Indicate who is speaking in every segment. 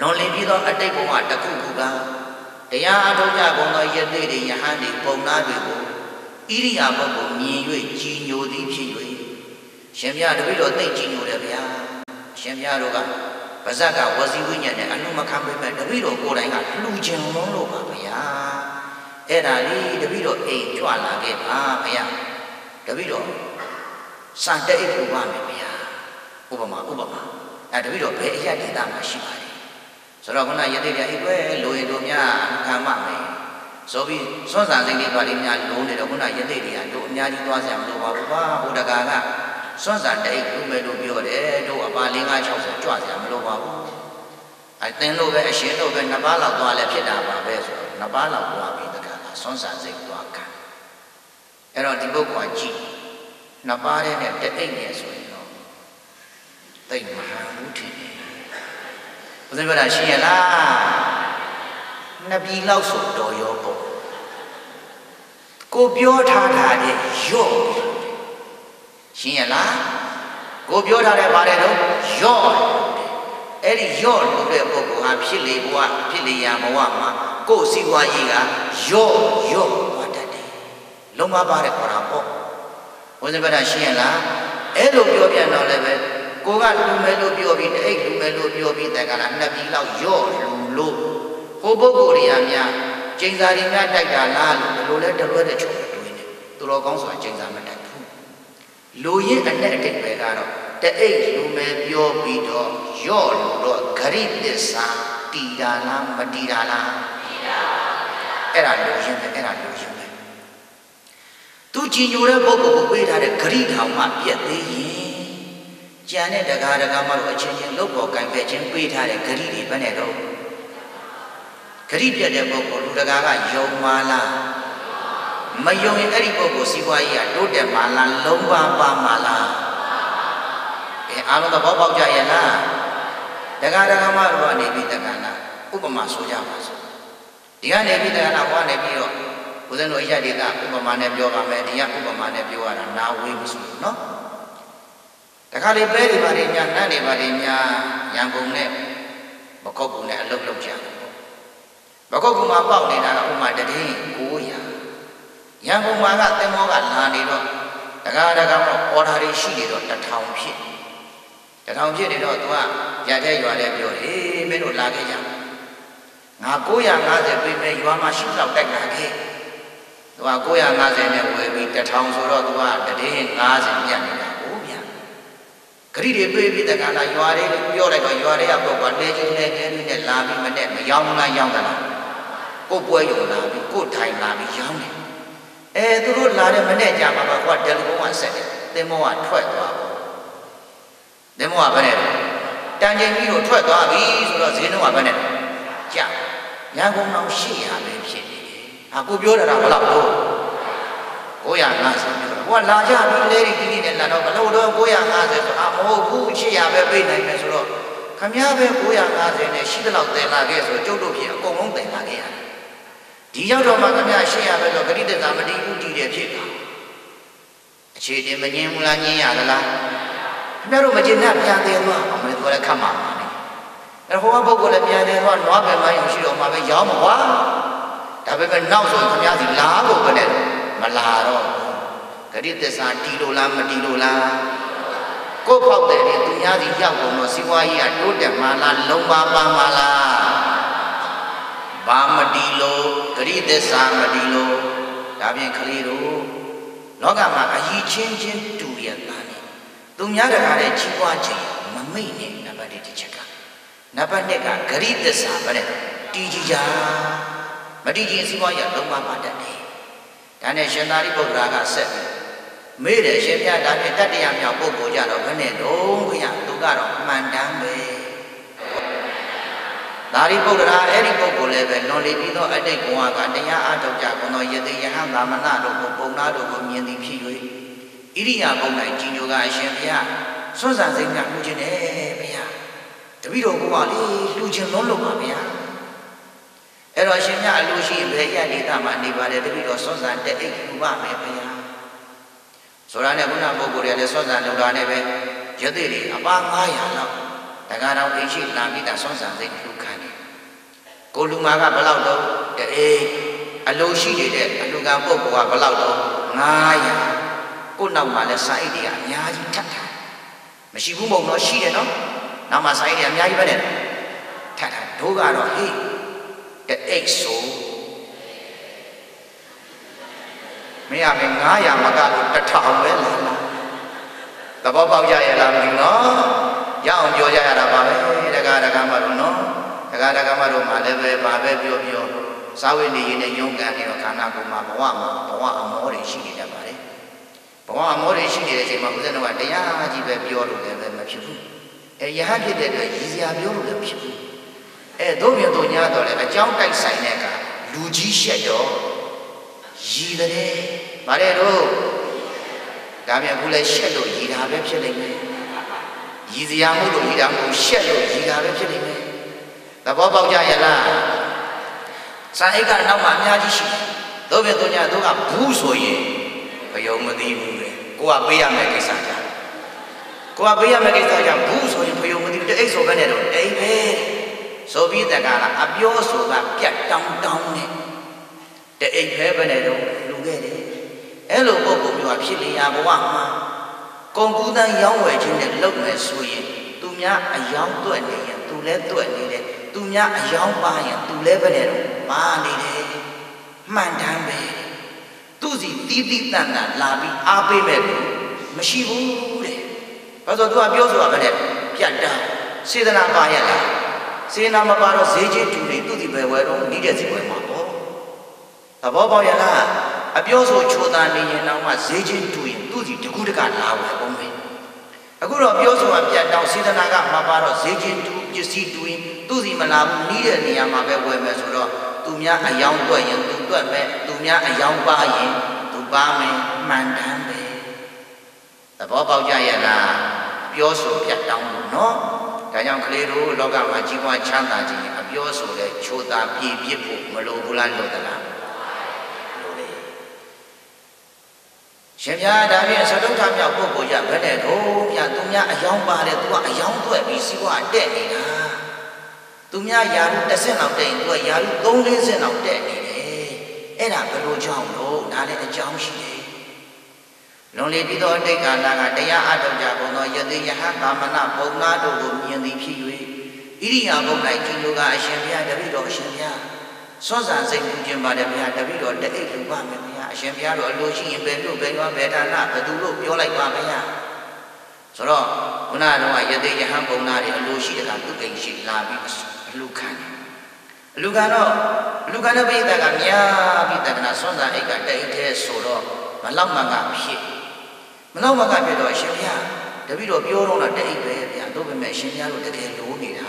Speaker 1: လွန်လင်းပြီးသောအတိတ်ဘဝတစ်ခုခုကတရားအထုတ်ကြကုန်သောယသိတွေယဟန်တွေပုံနာတွေကိုဣရိယာပုဂ္ဂိုလ်မြင်၍ကြည်ညိုသည်ဖြစ်၍ရှင်မြတ်တပည့်တော်သိကြည်ညိုတယ်ဗျာရှင်မြတ်တို့ကပါဇက်ကဝစီဝိညာဉ်နဲ့အနုမခံပေမဲ့တပည့်တော်ကိုယ်တိုင်ကလှူခြင်းလုံးလို့ပါဗျာအဲ့ဒါလေးတပည့်တော်အိမ်ကြွလာခဲ့ပါဗျာတပည့်တော်စံတဲ့အိမ်ကိုပါမယ်ဗျာဥပမာဥပမာအဲတပည့်တော်ဘယ်အရာဒေသမှာရှိပါလဲ ဆိုတော့ခုနယတိပြအိပ်ပဲလိုရင်တို့များခံမမယ်ဆိုပြီးစွန့်စားစိတ်လေးပါလေးများလုံးနေတော့ခုနယတိတွေကတို့အများကြီးသွားစရာမလိုပါဘူးကွာဟိုတကာကစွန့်စားတဲ့အိပ်လူမယ်လို့ပြောတယ်တို့အပါ၄၅60ကြွစရာမလိုပါဘူးအဲသင်လို့ပဲအရှင်လို့ပဲနှစ်ပါးလောက်သွားလဲဖြစ်တာပါပဲဆိုတော့နှစ်ပါးလောက်သွားပြီးတကာကစွန့်စားစိတ်သွားခံအဲ့တော့ဒီပုဂ္ဂိုလ်ကကြည့်နှစ်ပါးတဲ့နဲ့တအိပ်နဲ့ဆိုရင်တော့သိမဟန်ဘူးထင်တယ် ဘုရားပြောတာရှိရလားနှစ်ပြည်လောက်ဆိုတော်ရောပေါ့ကိုပြောထားတာတဲ့ရော့ရှင်းရလားကိုပြောထားတဲ့ပါတယ်တော့ရော့အဲ့ဒီရော့လို့တဲ့ပုဂ္ဂိုလ်ဟာဖြစ်လေဘဝဖြစ်လေရဘဝမှာကိုယ်စီဝါကြီးကရော့ရော့သွားတတ်တယ်လုံးမပါတဲ့ခေါ်တာပေါ့ဘုရားပြောတာရှင်းရလားအဲ့လိုပြောပြန်တော့လည်းပဲ ကိုကလူမယ်လို့ပြောပြီးတိတ်လူမယ်လို့ပြောပြီးတက်ကလားနှစ်ပြည်လောက်ရော့လူလို့ဟိုပုဂ္ဂိုလ်တွေကများကျိန်စာတွေများတိုက်တာလားလို့ဒီလိုလဲတလွဲတဲ့ချုံတွေးနေသူတော်ကောင်းစွာကျိန်စာမတိုက်ဘူးလူရင်းအနဲ့အတိတ်ပဲကတော့တအိတ်လူမယ်ပြောပြီးတော့ရော့လို့တော့ဂရိသစ္စာတီတာလားမတီတာလားတီတာပါဗျာအဲ့ဒါလူရင်းပဲအဲ့ဒါလူရင်းပဲသူကြည်ညိုတဲ့ပုဂ္ဂိုလ်ကိုပေးထားတဲ့ဂရိထောင်မှပြက်သေးရင် ကြံတဲ့တကားတကားမှတော့အချင်းချင်းလုတ်ပေါ်ကင်ဖက်ချင်းပေးထားတဲ့ဂရိတွေဘယ်နဲ့တော့ဂရိပြတ်တဲ့ပုဂ္ဂိုလ်လူတကားကယုံမာလားမယုံရင်အဲ့ဒီပုဂ္ဂိုလ်စီးပွားရေးကတိုးတက်မာလားလုံးပါပါမာလားအဲအားလုံးသဘောပေါက်ကြရဲ့လားတကားတကားမှတော့နေပြီးတက္ကနာဥပမာဆိုကြပါစို့ဒီကနေပြီးတက္ကနာဟောနေပြီးတော့ဘုဇင်းတို့အရာဒေတာဥပမာနဲ့ပြောပါမယ်ဒီကဥပမာနဲ့ပြောရတာနာဝေးမဆိုလို့နော် တခါလေပဲတွေပါတွေညာနတ်တွေပါတွေညာရန်ကုန်နဲ့မကုတ်ကုန်နဲ့အလုတ်လုတ်ကြတယ်မကုတ်ကုန်မှာပေါက်နေတာကဥမာတည်င်း900ရန်ကုန်မှာကသင်္ဘောကလာနေတော့တကားတကားတော့အော်ဒါတွေရှိနေတော့တထောင်ဖြစ်တထောင်ဖြစ်နေတော့သူကရတဲ့ရွာတဲ့ပြောဟေးမင်းတို့လာခဲ့ကြငါ950ပေးမယ်ရွာမှာရှိတော့တက်လာခဲ့သူက950နဲ့ဝယ်ပြီးတထောင်ဆိုတော့သူကတည်င်း50ညံ့နေတာ ဂရိတွေပေးပြီးတကလားရွာလေးပြောလိုက်တော့ရွာလေးကပုဂ္ဂိုလ်လဲချင်းလဲချင်းနဲ့လာပြီးမနဲ့မယောင်းလားယောင်းသလားကိုပွဲယုံလာပြီးကိုထိုင်လာပြီးယောင်းတယ်အဲသူတို့လာတဲ့မနဲ့ကြာမှာပါကွာတယ်လီဖုန်းကဆက်တယ်သင်္ဘောကထွက်သွားပေါ့သင်္ဘောကဘယ်နဲ့တန်ချိန်ပြီးတော့ထွက်သွားပြီဆိုတော့ဈေးနှုန်းကဘယ်နဲ့ကြာရန်ကုန်အောင်800ပဲဖြစ်နေတယ်ဟာကိုပြောတာကဘယ်လောက်လို့ 950ပြောဟိုကလာကြပြီးလဲဒီကြီးနဲ့လာတော့ဘလို့တော့950ဆိုအာမဟုတ်ဘူး800ပဲပေးနိုင်မယ်ဆိုတော့ခမည်းပဲ950နဲ့ရှိသလောက်တင်လာခဲ့ဆိုကျုပ်တို့ဖြစ်အကုန်လုံးတင်လာခဲ့ရတယ်ဒီရောက်တော့မှခမည်း800ပဲဆိုဂရိတ္တမတိဘူးတည်တယ်ဖြစ်တာအခြေတင်မငင်းဘူးလားငင်းရသလားခမည်းတို့မကျင်တတ်ပြန်သေးသွားအမေတို့လည်းခတ်မှာပါနဲ့အဲဟိုကပုဂ္ဂိုလ်လည်းပြန်သေးသွားနွားပင်မိုင်းရှိတော့မှပဲရောင်းမှာကွာဒါပေမဲ့နောက်ဆိုခမည်းစီလားဖို့ပဲနဲ့ မလာတော့ဂရိသစ္စာတီလို့လားမတီလို့လားကိုယ်ဖောက်တယ်လေသူများစီရောက်ကုန်တော့စီဝါကြီးကတိုးတက်မှလားလုံးပါပါမှလားဘာမတီလို့ဂရိသစ္စာမတီလို့ဒါဖြင့်ခလေးတို့လောကမှာအကြီးချင်းချင်းတူရတာနေသူများတကားတဲ့ကြီးပွားခြင်းမမိတ်နဲ့နံပါတ်1တစ်ချက်ကနံပါတ်2ကဂရိသစ္စာပဲတဲ့တီကြီးကြမတီကြီးစီဝါကြီးကလုံးပါပါတတ်တယ် ဒါနဲ့ရှင်သာရိပုတ္တရာကဆက်ပြီးမေးတယ်ရှင်ပြဒါဖြင့်တတ္တရာမြောက်ပုဂ္ဂိုလ်ကြတော့ဘယ်နဲ့တော့ခရသူကတော့မှန်တမ်းပဲသာရိပုတ္တရာအဲ့ဒီပုဂ္ဂိုလ်လည်းပဲလွန်လေပြီးသောအတိတ်ဘဝကတရားအားထုတ်ကြကုန်သောယသိယဟန်သာမဏတို့ကိုပုံနာတို့ကိုမြင်သည်ဖြစ်၍ဣရိယာပုံ၌ကြီးညိုကအရှင်ဘုရားစွန့်ဆန်စိတ်များလှူခြင်းနဲ့ဘုရားတပည့်တော်ကလေလှူခြင်းလုံးလို့ပါဘုရား အဲ့တော့ရှင်မြအလိုရှိဘယ်ရဒေသမှာနေပါတယ်တပည့်တော်စွန့်ဆန်တဲ့အိတ်လူပါမယ်ဘုရားဆိုတာနဲ့ခုနပုဂ္ဂိုလ်တွေလည်းစွန့်ဆန်လုံတာနဲ့ပဲယသိတွေအပါ900လောက်တကားတော်အိမ်ရှိလာပြီးသားဆွမ်းဆံစိတ်လှူခံတယ်ကိုလူမာကဘလောက်တော့တအေးအလိုရှိနေတဲ့အလူကံပုဂ္ဂိုလ်ကဘလောက်တော့900ကိုနောက်မှာလဲစာအိတ်တွေကအများကြီးထပ်ထားမရှိဘူးမဟုတ်တော့ရှိတယ်နော်နောက်မှာစာအိတ်တွေအများကြီးပဲနဲ့ထပ်ထားတို့ကတော့ဟေး တအိတ်ဆိုမရမယ်900မကလို့1000ပဲလားသဘောပေါက်ကြရဲ့လားမသိဘူးနော်ရအောင်ပြောကြရတာပါပဲတကားတကားမလို့နော်တကားတကားမလို့မှလည်းပဲဘာပဲပြောပြောစာဝိနေရင်နဲ့ယုံကန်နေတော့ခန္ဓာကိုယ်မှာဘဝမှာဘဝအမောတွေရှိနေတတ်ပါတယ်ဘဝအမောတွေရှိနေတဲ့အချိန်မှာဦးဇင်းတို့ကတရားကြီးပဲပြောလို့လည်းပဲမဖြစ်ဘူးအဲယဟန်ဖြစ်တဲ့အတွက်ရည်စရာပြောလို့လည်းမဖြစ်ဘူး အဲတို့မြတ်တို့ညာတော့လေအကြောင်းတိုက်ဆိုင်တဲ့အခါလူကြီးရှက်တော့ရည်တဲ့ဗါတဲ့တို့ဒါပြန်အခုလည်းရှက်လို့ရည်တာပဲဖြစ်နေမယ်ရည်စရာမို့လို့ရည်တာမဟုတ်ရှက်လို့ရည်တာပဲဖြစ်နေမယ်သဘောပေါက်ကြရဲ့လားစာအိတ်ကနောက်မှာအများကြီးရှိတယ်တို့ပြန်တို့ညာတို့ကဘူးဆိုရင်ဘယုံမသိဘူးလေကိုကပေးရမယ်ကိစ္စကြကိုကပေးရမယ်ကိစ္စကြဘူးဆိုရင်ဘယုံမသိဘူးတဲ့အိတ်ဆိုပဲနဲ့တော့အိတ်ပဲ ဆိုပြီးတကလားအပြောဆိုတာပြတ်တောင်းတောင်းနဲ့တဲ့အိတ်ပဲပဲနဲ့တော့လူခဲ့တယ်အဲ့လိုပုံပုံမျိုးဖြစ်နေရဘဝမှာကုန်ကူးတန်းရောင်းဝယ်ခြင်းနဲ့လုပ်မယ်ဆိုရင်သူများအယောင်းတွက်နေရင်သူလည်းတွက်နေတယ်သူများအယောင်းပါရင်သူလည်းပဲနဲ့တော့ပါနေတယ်မှန်တမ်းပဲသူစီတီးတီးတန်တန်လာပြီးအားပေးမဲ့လို့မရှိဘူးတဲ့ဘာလို့သူကပြောဆိုတာပဲနဲ့ပြတ်တာစေတနာပါရလား စေနာမပါတော့ဈေးချင်းတူနေသူဒီပဲဝယ်တော့နီးတဲ့စီဝယ်မှာပေါ့သဘောပေါက်ရလားအပြောဆိုချိုးသားနေရင်တော့မှဈေးချင်းတူရင်သူစီတကူးတကလာဝယ်ပုံပဲအခုတော့ပြောဆိုတာပြတ်တော့စေတနာကမပါတော့ဈေးချင်းတူပစ္စည်းတူရင်သူစီမလာဘူးနီးတဲ့နေရာမှာပဲဝယ်မယ်ဆိုတော့သူများအယောင်တွက်ရင်သူတွက်မယ်သူများအယောင်ပါရင်သူပါမယ်မှန်တမ်းပဲသဘောပေါက်ကြရဲ့လားပြောဆိုပြတ်တောင်းလို့နော် ဒါကြောင့်ကလေးတို့လောကမှာကြီးပွားချမ်းသာခြင်းအပြောဆိုလဲချိုးသားပြည့်ပြည့်ဖို့မလိုဘူးလားလို့တလားလိုတယ်ရှင်ပြားဒါဖြင့်သတုထမြောက်ပုဂ္ဂိုလ်ရဘယ်နဲ့တော့ပြသူများအယောင်ပါတယ်သူကအယောင်တွက်ပြီးစီးပွားတက်နေတာသူများယာရုတစ်ဆင့်လောက်တက်ရင်သူကယာရု3 4ဆင့်လောက်တက်နေတယ်အဲ့ဒါဘယ်လိုကြောင့်လို့ဒါလည်းအကြောင်းရှိတယ် လွန်လေပြီးသောအတိတ်ကာလကတရားအထုတ်ကြကုန်သောယသိယဟကာမနဘုံနာတို့ကိုမြင်သည်ဖြစ်၍ဣရိယာပုဂ္ဂိုလ်ကြီးတို့ကအရှင်ဘုရားတပည့်တော်အရှင်ဘုရားစွန့်စားစိတ်ပူခြင်းပါတယ်ဘုရားတပည့်တော်တအိတ်လူပါမယ်ဘုရားအရှင်ဘုရားတို့အလိုရှိရင်ဘယ်လို့ဘယ်ရောဘယ်ဌာနဘယ်သူလို့ပြောလိုက်ပါဘုရားဆိုတော့ခုနကတော့ယသိယဟဘုံနာတွေအလိုရှိတဲ့ကသူ့ကိန်းရှိလာပြီးအလူခံတယ်အလူခံတော့အလူခံတဲ့ပိဋကကများပြီးတက္ကနာစွန့်စားအိတ်ကတအိတ်သေးဆိုတော့မလောက်မှကဖြစ် မလောက်မှကဖြစ်တော့အရှင်ဘုရားတပည့်တော်ပြောတော့တာတအိတ်ပဲဗျာတို့ပဲမဲ့အရှင်ဘုရားတို့တကယ်လိုနေတာ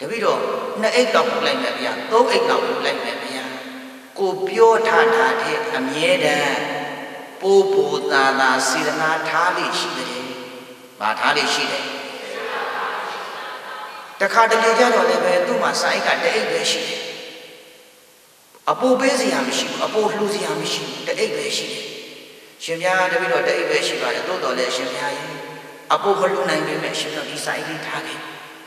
Speaker 1: တပည့်တော်နှစ်အိတ်တော့ပြုလိုက်မယ်ဗျာသုံးအိတ်တော့ပြုလိုက်မယ်ဗျာကိုပြောထားတာတဲ့အမြဲတမ်းပိုးပူသာသာစေတနာထားလိရှိတယ်။ဘာထားလိရှိတယ်။တခါတလေကြတော့လည်းပဲသူ့မှာစိုက်ကတအိတ်ပဲရှိတယ်။အပိုပေးစရာမရှိဘူးအပိုလှူစရာမရှိဘူးတအိတ်ပဲရှိတယ်။ ရှင်များတပည့်တော်တအိတ်ပဲရှိပါတယ်တိုးတော်လည်းရှင်များရဲ့အပိုမလှူနိုင်ပေမဲ့ရှင်တော်ဒီစိုက်လေးထားခဲ့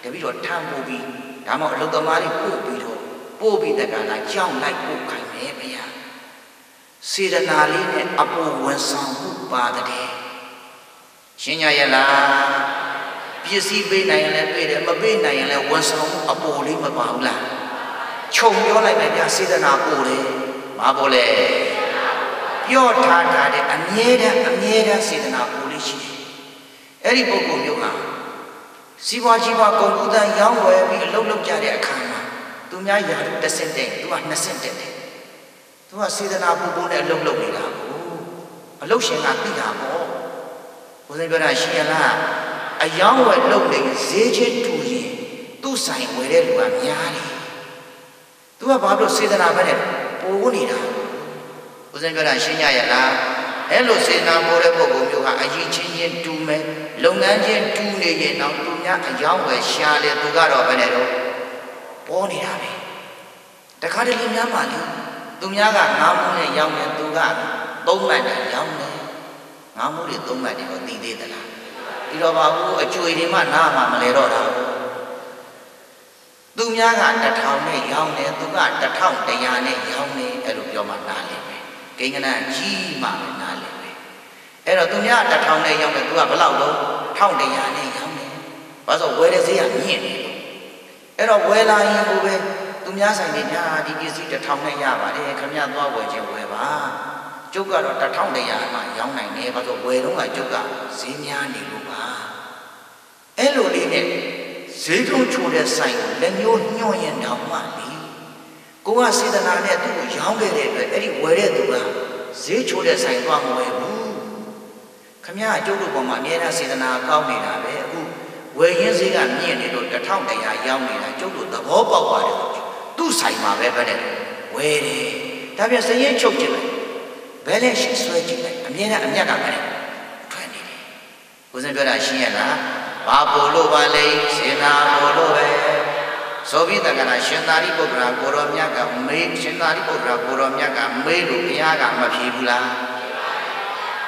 Speaker 1: တပည့်တော်ထမ်းပို့ပြီးဒါမှမဟုတ်အလုသမားတွေပို့ပြီးတော့ပို့ပြီးတက္ကနာကြောင်းလိုက်ပို့ခိုင်းမယ်ဗျာစေတနာလေးနဲ့အပေါ်ဝန်ဆောင်မှုပါတဲ့ရှင်းရရလားပစ္စည်းပေးနိုင်ရင်လည်းပေးတယ်မပေးနိုင်ရင်လည်းဝန်ဆောင်မှုအပေါ်လေးမပါဘူးလားခြုံပြောလိုက်မယ်ဗျာစေတနာပို့တယ်မပေါ်လေ ပြောထားတာတဲ့အမြဲတမ်းအမြဲတမ်းစေတနာပို့လေးရှိတယ်အဲ့ဒီပုဂ္ဂိုလ်မျိုးဟာစီးပွားကြီးပွားကုန်ကူးတန်းရောင်းဝယ်ပြီးအလုပ်လုပ်ကြတဲ့အခါမှာသူများယာတုတစ်ဆင့်တဲ့သူကနှစ်ဆင့်တဲ့တယ်သူကစေတနာပူပုံနဲ့အလုပ်လုပ်နေတာကိုအလုပ်ရှင်ကသိတာပေါ့ဘုရားပြောတာရှိရလားအယောင်းဝယ်လုပ်နေဈေးချင်းတူရင်သူ့ဆိုင်ဝယ်တဲ့လူကများတယ်သူကဘာလို့စေတနာပဲနဲ့ပိုးနေတာ ဘုရားပြောတာရှင်းရရလားအဲ့လိုစေနာပေါ်တဲ့ပုဂ္ဂိုလ်မျိုးဟာအရင်ချင်းချင်းတူမယ်လုပ်ငန်းချင်းတူနေရင်တော့သူများအယောင်းဝယ်ရှာလေသူကတော့ဘယ်နဲ့တော့ပေါ်နေတာပဲတခါတလေများမှလေသူများကငါးမှုနဲ့ရောင်းတယ်သူကသုံးမှတ်နဲ့ရောင်းတယ်ငါးမှုတွေသုံးမှတ်တွေတော့သိသေးသလားပြီးတော့ဘာဘူးအကျွေတွေမှနားမှမလဲတော့တာများကတထောင်နဲ့ရောင်းတယ်သူကတထောင်တရာနဲ့ရောင်းတယ်အဲ့လိုပြောမှနားလည်မယ် ကိန်းကနကြီးမှပဲနားလည်မယ်အဲ့တော့သူများတထောင်နဲ့ရောင်းတယ်သူကဘယ်လောက်လုံးထောင်တရာနဲ့ရောင်းတယ်ဘာလို့ဝယ်တဲ့ဈေးကမြင့်နေလို့အဲ့တော့ဝယ်လာရင်ကိုပဲသူများဆိုင်တွေညာဒီပစ္စည်းတထောင်နဲ့ရပါတယ်ခမရသွားဝယ်ခြင်းဝယ်ပါကျုပ်ကတော့တထောင်တရာမှရောင်းနိုင်တယ်ဘာလို့ဝယ်တော့ကကျုပ်ကဈေးများနေလို့ပါအဲ့လိုလေးနဲ့ဈေးထုံးချိုတဲ့ဆိုင်ကိုလက်ညှိုးညွှန်ရင်တောင်မှလေ ကိုကစေတနာနဲ့သူ့ကိုရောင်းခဲ့တဲ့အတွက်အဲ့ဒီဝယ်တဲ့သူကဈေးချိုတဲ့ဆိုင်သွားမဝယ်ဘူးခမရအကျုပ်တို့ပေါ်မှာအများအားစေတနာကောင်းနေတာပဲအခုဝယ်ရင်းဈေးကမြင့်နေလို့တထောင်တရာရောင်းနေတာကျုပ်တို့သဘောပေါက်ပါတယ်သူ့ဆိုင်မှာပဲပဲတဲ့ဝယ်တယ်ဒါပြန်စရင်ချုပ်ကြည့်လိုက်ဘယ်လဲရှိဆွဲကြည့်လိုက်အများအားအမြတ်ကပဲထွက်နေတယ်ဦးဇင်းပြောတာရှင်းရလားဘာပို့လို့ပါလဲစေနာပို့လို့ပဲ ဆိုပြီးတက္ကနာရှင်သာရိပုတ္တရာကိုရောမြတ်ကမေးရှင်သာရိပုတ္တရာကိုရောမြတ်ကမေးလို့ဘုရားကမဖြေဘူးလား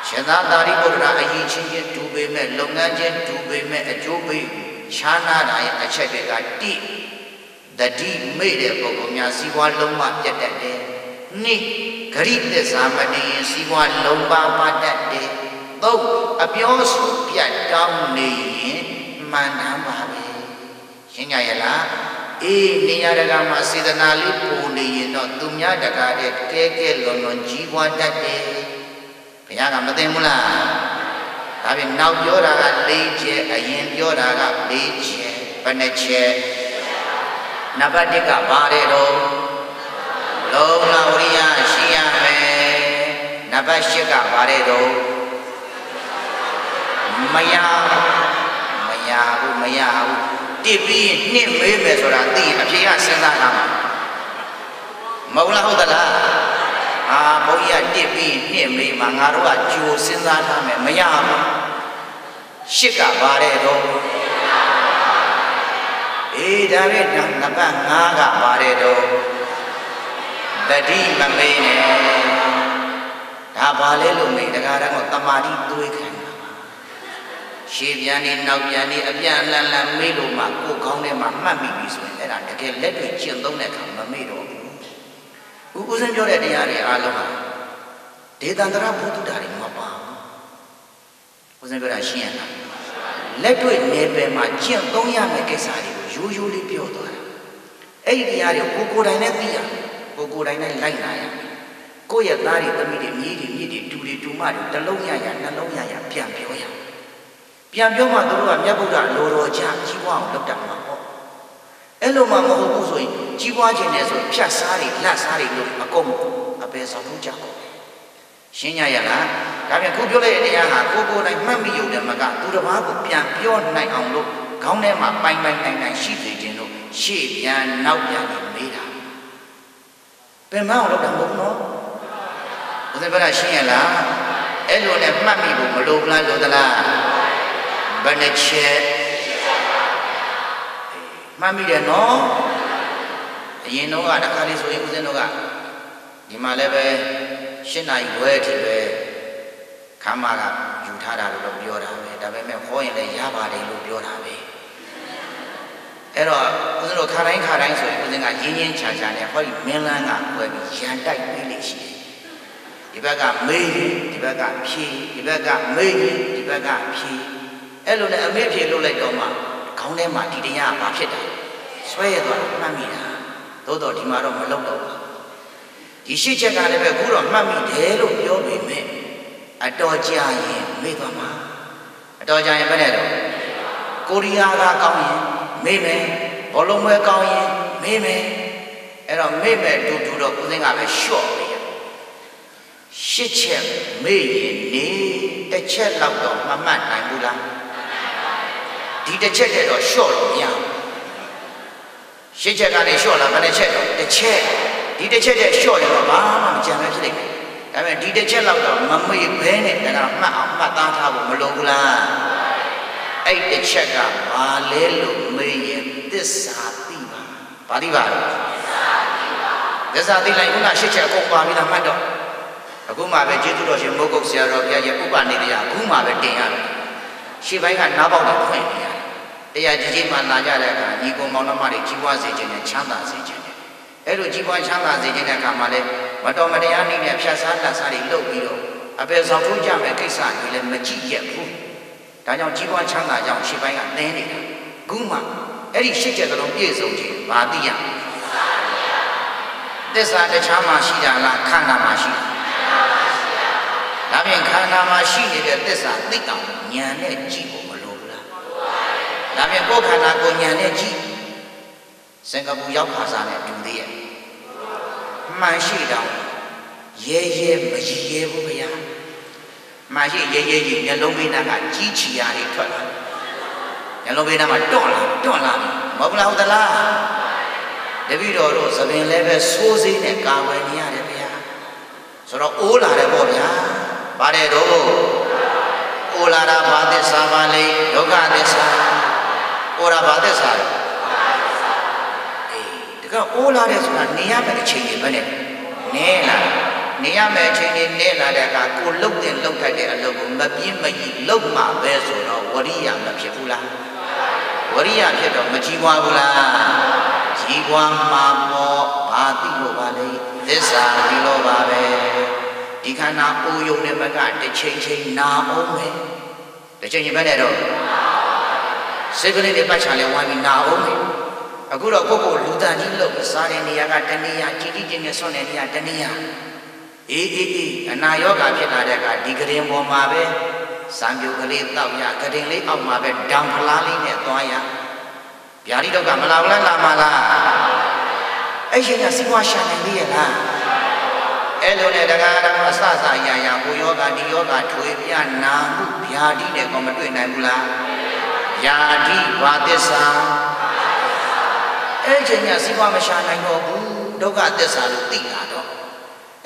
Speaker 1: ရှင်သာသာရိပုတ္တရာအရင်ချင်းချင်းတူပေမဲ့လုပ်ငန်းချင်းတူပေမဲ့အကျိုးပေးခြားနာတာရဲ့အချက်တွေကတိတတိမေ့တဲ့ပုဂ္ဂိုလ်များစီးပွားလုံးမပြတ်တတ်တယ်။နိဂရိသစ္စာမနေရင်စီးပွားလုံးပါပါတတ်တယ်။သုံးအပြောဆိုပြတ်တောင်းနေရင်မှန်တမ်းပါပဲ။ရှင်းကြရဲ့လား။ အေးနေရတကာမှာစေတနာလေးပူနေရင်တော့သူများတကာတဲ့ကဲကဲလွန်လွန်ကြီးပွားတတ်တယ်။ဘုရားကမသိဘူးလား။ဒါပြင်နောက်ပြောတာက၄ချက်အရင်ပြောတာက၄ချက်ဘယ်နှချက်နံပါတ်1ကဘာတဲ့တော့လုံးလာဝရိယရှိရမယ်နံပါတ်8ကဘာတဲ့တော့မရမရဘူးမရဘူး တစ်ပြီးနှစ်မေးမယ်ဆိုတာသိရင်အဖြေကစဉ်းစားထားမှာမဟုတ်လားဟုတ်သလားအာဘုန်းကြီးကတစ်ပြီးနှစ်မေးမှာငါတို့ကကြိုစဉ်းစားထားမယ်မရဘူးရှစ်ကဘာတဲ့တော့အေးဒါပဲနံပါတ်5ကပါတယ်တော့တတိမမေးနဲ့ဒါဘာလဲလို့မေးတကားတော့တမာတိသွေးခံတာ ရှေ့ပြန်နေနောက်ပြန်နေအပြန်လန်လန်မေးလို့မှကိုယ်ကောင်းထဲမှာမှတ်မိပြီဆိုရင်အဲ့ဒါတကယ်လက်တွေ့ကျင့်သုံးတဲ့အခါမမေ့တော့ဘူးဦးဦးစင်းပြောတဲ့တရားတွေအားလုံးဟာဒေသန္တရဘုဒ္ဓတာတွေမပါဘူးဦးစင်းပြောတာရှင်းရလားလက်တွေ့နယ်ပယ်မှာကျင့်သုံးရမယ့်ကိစ္စတွေကိုရိုးရိုးလေးပြောသွားတာအဲ့ဒီတရားတွေကိုကိုယ်တိုင်နဲ့သိရကိုကိုယ်တိုင်နဲ့လိုက်လာရကိုယ့်ရဲ့သားတွေသမီးတွေမြေးတွေမြစ်တွေတူတွေတူမတွေတစ်လုံးရရနှလုံးရရပြန်ပြောရ ပြန်ပြောမှတို့ကမြတ်ဗုဒ္ဓလိုတော်ချကြီးပွားအောင်လုပ်တတ်မှာပေါ့အဲ့လိုမှမဟုတ်ဘူးဆိုရင်ကြီးပွားခြင်းနဲ့ဆိုဖြတ်စားတွေလက်စားတွေလို့အကုန်အပယ်ဆောင်ထုတ်ကြကုန်ရှင်းရရလားဒါပြန်ခုပြောလိုက်တဲ့တရားဟာကိုကိုယ်တိုင်မှတ်မိရုံနဲ့မကသူတစ်ပါးကိုပြန်ပြောနိုင်အောင်လို့ခေါင်းထဲမှာပိုင်ပိုင်နိုင်နိုင်ရှိစေခြင်းလို့ရှေ့ပြန်နောက်ပြန်ပြီးမေးတာပင်မအောင်လုပ်တာမဟုတ်နော်ဘုရားဗရရှင်းရလားအဲ့လိုနဲ့မှတ်မိဖို့မလိုဘူးလားလိုသလား ဘယ်နှချက်မှတ်မိတယ်နော်အရင်တော့ကတခါလေးဆိုရင်ဦးဇင်းတို့ကဒီမှာလည်းပဲရှင်းနိုင်ဝဲအထိပဲခမ်းမကယူထားတာလို့ပြောတာပဲဒါပေမဲ့ဟောရင်လည်းရပါတယ်လို့ပြောတာပဲအဲ့တော့ဦးဇင်းတို့ခါတိုင်းခါတိုင်းဆိုရင်ဦးဇင်းကရင်းရင်းချာချာနဲ့ဟောဒီမင်းလန်းကကွယ်ပြီးရန်တိုက်ပေးလိမ့်ရှိတယ်ဒီဘက်ကမေးရင်ဒီဘက်ကဖြေဒီဘက်ကမေးရင်ဒီဘက်ကဖြေ အဲ့လိုနဲ့အမေးဖြေလုပ်လိုက်တော့မှခေါင်းထဲမှာဒီတရားကဘာဖြစ်တာဆွဲရသွားတာမှတ်မိတာသို့တော့ဒီမှာတော့မလုပ်တော့ဘူးဒီရှိချက်ကလည်းပဲအခုတော့မှတ်မိတယ်လို့ပြောပေမဲ့အတော်ကြာရင်မေ့သွားမှာအတော်ကြာရင်ဘယ်နဲ့တော့ကိုရီးယားကကောင်းရင်မေ့မယ်ဘောလုံးပဲကောင်းရင်မေ့မယ်အဲ့တော့မေ့မယ်တူတူတော့ဦးစင်းကပဲရှော့ပေးရရှစ်ချက်မေ့ရင်နေတစ်ချက်လောက်တော့မမှတ်နိုင်ဘူးလား ဒီတစ်ချက်တည်းတော့ရှော့လို့မရဘူးရှစ်ချက်ကနေရှော့လာဘယ်နှချက်တော့တစ်ချက်ဒီတစ်ချက်တည်းရှော့ရင်တော့ဘာမှမကြံပဲဖြစ်လိမ့်မယ်ဒါပေမဲ့ဒီတစ်ချက်လောက်တော့မမေ့ဘဲနဲ့ဒါကမှတ်အောင်မှတ်သားထားဖို့မလိုဘူးလားအဲ့တစ်ချက်ကဘာလဲလို့မေးရင်သစ္စာသိပါဘာသိပါလဲသစ္စာသိလိုက်ခုနရှစ်ချက်အကုန်ပါပြီလားမှတ်တော့အခုမှပဲကျေးဇူးတော်ရှင်မုတ်ကုတ်ဆရာတော်ဘုရားရဲ့ဥပနိဒေယအခုမှပဲတင်ရတယ် ရှေ့ပိုင်းကနားပေါက်တွေဖွင့်နေရတယ်တရားကြီးကြီးမှလာကြတဲ့အခါညီကောင်မောင်နှမတွေကြီးပွားစေခြင်းနဲ့ချမ်းသာစေခြင်းနဲ့အဲ့လိုကြီးပွားချမ်းသာစေခြင်းတဲ့အခါမှာလည်းမတော်မတရားနည်းနဲ့ဖြတ်စားလက်စားတွေလုပ်ပြီးတော့အပေဆောင်ထိုးကြမဲ့ကိစ္စတွေလည်းမကြည့်ရဘူးဒါကြောင့်ကြီးပွားချမ်းသာကြောင့်ရှေ့ပိုင်းကသင်းနေတာခုမှအဲ့ဒီရှစ်ချက်သလုံးပြည့်စုံခြင်းမသိရသစ္စာတခြားမှရှိတာလားခန္ဓာမှရှိတာ ဒါဖြင့်ခန္ဓာမှာရှိနေတဲ့သစ္စာသိအောင်ဉာဏ်နဲ့ကြည့်ဖို့မလိုဘူးလားဒါဖြင့်ကိုယ်ခန္ဓာကိုဉာဏ်နဲ့ကြည့်စင်ကာပူရောက်ခါစားနဲ့တူသေးရဲ့မှန်ရှိတော့ရဲရဲမရည်ရဲဘူးခင်ဗျာမှန်ရှိရဲရဲကြီးမျက်လုံးပိနာကကြီးချီရာတွေထွက်လာမျက်လုံးပိနာမှာတွန့်လာတွန့်လာမဟုတ်လားဟုတ်သလားတပည့်တော်တို့သပင်လည်းပဲစိုးစိမ့်နဲ့ကာဝယ်နေရတယ်ဗျာဆိုတော့အိုးလာတယ်ပေါ့ဗျာ ပါတယ်တော့အိုးလာတာဘာသစ္စာပါလဲဒုက္ခသစ္စာအိုးလာဘာသစ္စာလဲအေးတကယ်အိုးလာတယ်ဆိုတာနေရမယ့်အချိန်တွေပဲနဲ့နဲလာနေရမယ့်အချိန်တွေနဲလာတဲ့အခါကိုလှုပ်တင်လှုပ်ထိုက်တဲ့အလုပ်ကိုမပြင်းမကြီးလှုပ်မှပဲဆိုတော့ဝရိယမဖြစ်ဘူးလားဝရိယဖြစ်တော့မကြီးပွားဘူးလားကြီးပွားမှာပေါ့ဘာသိလို့ပါလဲသစ္စာသိလို့ပါပဲ ဒီခန္ဓာအိုယုံနဲ့ဘကတစ်ချိန်ချိန်နာအောင်မယ်တစ်ချိန်ချိန်ပဲနဲ့တော့စိတ်ကလေးတွေပတ်ချလဲဝိုင်းပြီးနာအောင်မယ်အခုတော့ကိုယ့်ကိုယ်လူတန်ကြီးလို့စားတဲ့နေရာကတဏှာကြီးကြီးကျယ်ကျယ်ဆွတဲ့နေရာတဏှာအေးအေးအေးအနာယောဂဖြစ်လာတဲ့အခါဒီကရင်ပေါ်မှာပဲစံပြိုကလေးတောက်ရကရင်လေးအောက်မှာပဲဒံဖလားလေးနဲ့သွားရဗျာတိတော့ကမလာဘူးလားလာမလားအဲ့ရှင်ကစီးပွားရှာနိုင်သေးရဲ့လား အဲ့လိုနဲ့တရားဓမ္မအစစအရာရာဟိုယောဂဒီယောဂထွေပြနာမှုဗျာတိနဲ့ကောမတွေ့နိုင်ဘူးလားဗျာတိဘာသစ္စာအဲ့ချိန်ကစီးပွားမရှာနိုင်တော့ဘူးဒုက္ခသစ္စာလို့သိလာတော့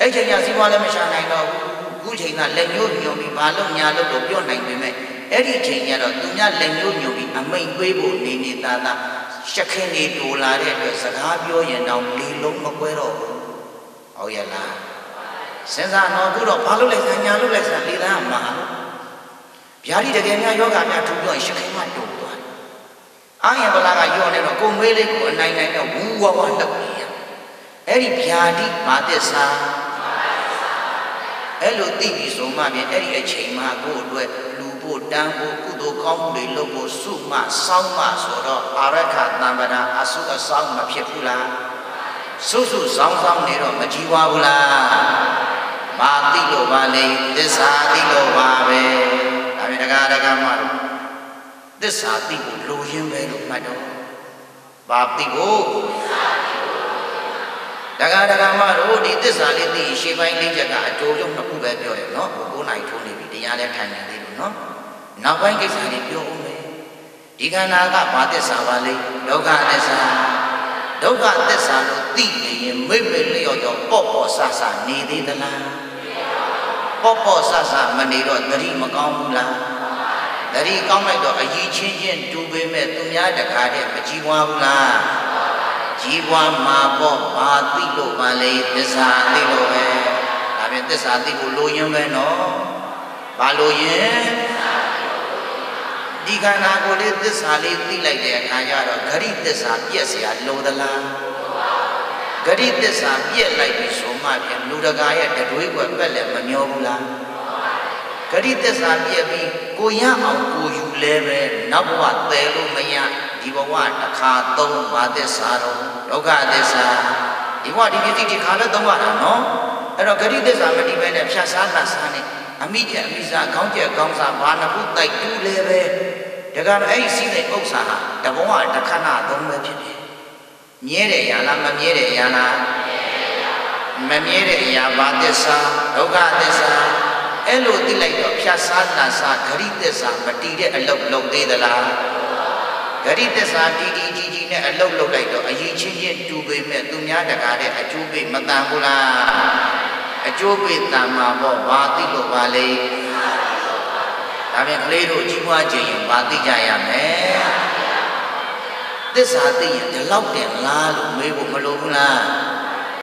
Speaker 1: အဲ့ချိန်ကစီးပွားလည်းမရှာနိုင်တော့ဘူးခုချိန်ကလက်ညှိုးညွန်ပြီးဘာလို့ညာလို့တော့ပြောနိုင်ပေမဲ့အဲ့ဒီချိန်ကျတော့သူများလက်ညှိုးညွန်ပြီးအမိန်ပေးဖို့နေနေသားသားရှက်ခင်နေတူလာတဲ့အတွက်စကားပြောရင်တော့လေလုံးမကွဲတော့ဘူးဟုတ်ရဲ့လား စဉ်းစားတော့ခုတော့ဘာလို့လဲဆညာလို့လဲဆလေသားမှာဗျာတိတကယ်များယောဂများထူပြောရင်ရှက်ခင်မှတူသွားတယ်အာယံပလာကယောနေတော့ကိုမေးလေးကိုအနိုင်နိုင်တော့ဝူဝဝလှုပ်နေရအဲ့ဒီဗျာတိမာသစ္စာအဲ့လိုသိပြီဆိုမှပြင်အဲ့ဒီအချိန်မှာကိုယ့်အတွက်လူဖို့တန်းဖို့ကုသိုလ်ကောင်းမှုတွေလုပ်ဖို့စုမှစောင်းမှဆိုတော့အာရခတံပဒအဆုအဆောင်မဖြစ်ဘူးလားစုစုစောင်းစောင်းနေတော့မကြည်ဝါဘူးလား မာသိလို့ပါလေသစ္စာသိလို့ပါပဲဒါပြင်တကားတကားမှတော့သစ္စာသိဖို့လိုရင်းပဲလို့မှတ်တော့ဘာသိဖို့တကားတကားမှတို့ဒီသစ္စာလေးသိရှေးပိုင်းလေးချက်ကအတိုးရုံနှစ်ခုပဲပြောရနော်9နိုင်ထိုးနေပြီတရားလည်းထိုင်နေသေးလို့နော်နောက်ပိုင်းကိစ္စတွေပြောဦးမယ်ဒီခန္ဓာကဘာသစ္စာပါလဲဒုက္ခသစ္စာဒုက္ခသစ္စာလို့သိနေရင်မိမ့်မိလျော့တော့ပေါ့ပေါ့ဆဆနေသေးသလား ပေါ့ပေါ့ဆဆမနေတော့သတိမကောင်းဘူးလားသတိကောင်းလိုက်တော့အကြီးချင်းချင်းတူပေမဲ့သူများတကားတဲ့မကြည်ပွားဘူးလားကြီးပွားမှာပေါ့ဘာသိလို့ပါလဲသစ္စာသိလို့ပဲဒါပြင်သစ္စာသိဖို့လိုရင်ပဲနော်ဘာလိုရင်ဒီခန္ဓာကိုယ်လေးသစ္စာလေးသိလိုက်တဲ့အခါကျတော့ဂရိသစ္စာပြည့်စရာလိုသလားဂရိသစ္စာပြည့်လိုက်ပြီဆို မှပြန်လူတကာရဲ့တတွေးကွယ်ပက်လည်းမမျောဘူးလားဂရိသစ္စာပြည့်ပြီးကိုရအောင်ကိုယူလဲပဲနောက်ဘဝသယ်လို့မရဒီဘဝတစ်ခါသုံးဘာသစ္စာတော့ဒုက္ခသစ္စာဒီဘဝဒီပစ္စည်းဒီခါလည်းသုံးရတာနော်အဲ့တော့ဂရိသစ္စာမတိပဲနဲ့ဖြတ်စားလှစားနေအမိကျအမိစားခေါင်းကျက်ခေါင်းစားဘာနှစ်ခုတိုက်တူးလဲပဲဒါကအဲ့ဒီစီးတဲ့ဥစ္စာဟာတဘဝတစ်ခဏသုံးပဲဖြစ်ဖြစ်မြဲတဲ့အရာလားမမြဲတဲ့အရာလား မမြဲတဲ့အရာဘာသစ္စာဒုက္ခသစ္စာအဲ့လိုသိလိုက်တော့ဖြတ်စားလှစားဂရိသစ္စာမတီးတဲ့အလုတ်လုပ်သေးသလားဂရိသစ္စာတီးတီးကြီးကြီးနဲ့အလုတ်လုပ်လိုက်တော့အရေးချင်းချင်းတူပေမဲ့သူများတကားတဲ့အကျိုးပေးမတန်ဘူးလားအကျိုးပေးတန်မှာပေါ့ဘာသိလို့ပါလဲဒါပြန်ကလေးတို့ကြီးပွားခြင်းရင်ဘာသိကြရမလဲသစ္စာသိရင်ဒီလောက်တင်လားလို့မေးဖို့မလိုဘူးလား